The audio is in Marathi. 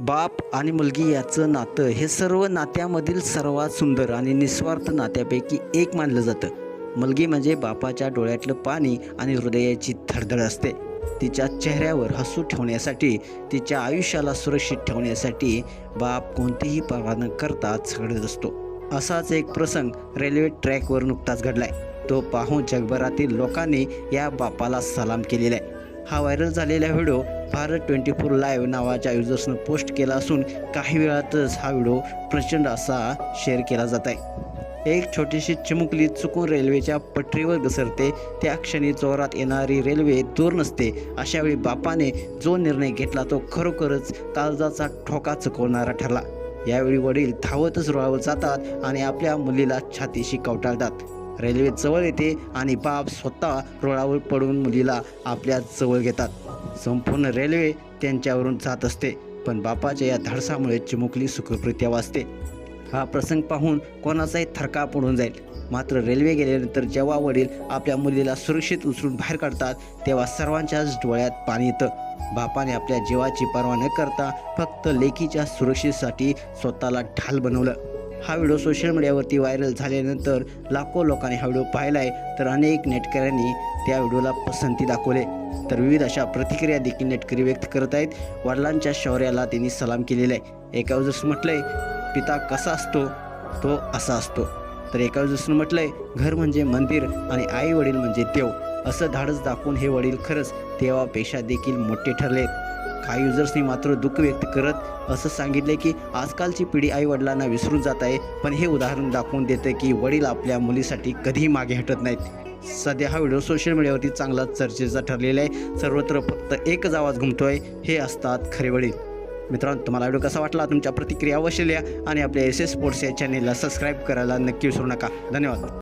बाप आणि मुलगी याचं नातं हे सर्व नात्यामधील सर्वात सुंदर आणि निस्वार्थ नात्यापैकी एक मानलं जातं. मुलगी म्हणजे बापाच्या डोळ्यातलं पाणी आणि हृदयाची धडधड असते. तिच्या चेहऱ्यावर हसू ठेवण्यासाठी तिच्या आयुष्याला सुरक्षित ठेवण्यासाठी बाप कोणतीही पर्वा न करता झगडत असतो. असाच एक प्रसंग रेल्वे ट्रॅकवर नुकताच घडलाय. तो पाहून जगभरातील लोकांनी या बापाला सलाम केलेला आहे. हा व्हायरल झालेला video Bharat twenty four live नावाच्या युजर्सनं पोस्ट केला असून काही वेळातच हा व्हिडिओ प्रचंड असा शेअर केला जात आहे. एक छोटीशी चिमुकली चुकून रेल्वेच्या पटरीवर घसरते त्या क्षणी जोरात येणारी रेल्वे दूर नसते. अशावेळी बापाने जो निर्णय घेतला तो खरोखरच काळजाचा ठोका चुकवणारा ठरला. यावेळी वडील धावतच रुळावर जातात आणि आपल्या मुलीला छातीशी कवटाळतात. रेल्वे जवळ येते आणि बाप स्वतः रुळावर पडून मुलीला आपल्या जवळ घेतात. संपूर्ण रेल्वे त्यांच्यावरून जात असते पण बापाच्या या धाडसामुळे चिमुकली सुखकृत्या वाचते हा प्रसंग पाहून कोणाचाही थरका पडून जाईल. मात्र रेल्वे गेल्यानंतर जेव्हा वडील आपल्या मुलीला सुरक्षित उचलून बाहेर काढतात तेव्हा सर्वांच्याच डोळ्यात पाणी येतं. बापाने आपल्या जीवाची पर्वा न करता फक्त लेकीच्या सुरक्षेसाठी स्वतःला ढाल बनवलं. हा व्हिडिओ सोशल मीडियावरती व्हायरल झाल्यानंतर लाखो लोकांनी हा व्हिडिओ पाहिला आहे तर अनेक नेटकऱ्यांनी त्या व्हिडिओला पसंती दाखवले. तर विविध अशा प्रतिक्रिया देखील नेटकरी व्यक्त करत आहेत. वडिलांच्या शौर्याला त्यांनी सलाम केलेला आहे. एका जसं म्हटलंय पिता कसा असतो तो असा असतो. तर एका जसं म्हटलंय घर म्हणजे मंदिर आणि आई वडील म्हणजे देव. असं धाडस दाखवून हे वडील खरंच देवापेक्षा देखील मोठे ठरले काही युजर्सनी मात्र दुःख व्यक्त करत असं सांगितले की आजकालची पिढी आई वडिलांना विसरून जात आहे. पण हे उदाहरण दाखवून देतं की वडील आपल्या मुलीसाठी कधीही मागे हटत नाहीत. सध्या हा व्हिडिओ सोशल मीडियावरती चांगला चर्चेचा ठरलेला आहे. सर्वत्र फक्त एकच आवाज घुमतोय हे असतात खरे वडील. मित्रांनो तुम्हाला व्हिडिओ कसा वाटला? तुमच्या प्रतिक्रिया अवश्य लिहा आणि आपल्या एस एस स्पोर्ट्स या चॅनेलला सबस्क्राईब करायला नक्की विसरू नका. धन्यवाद.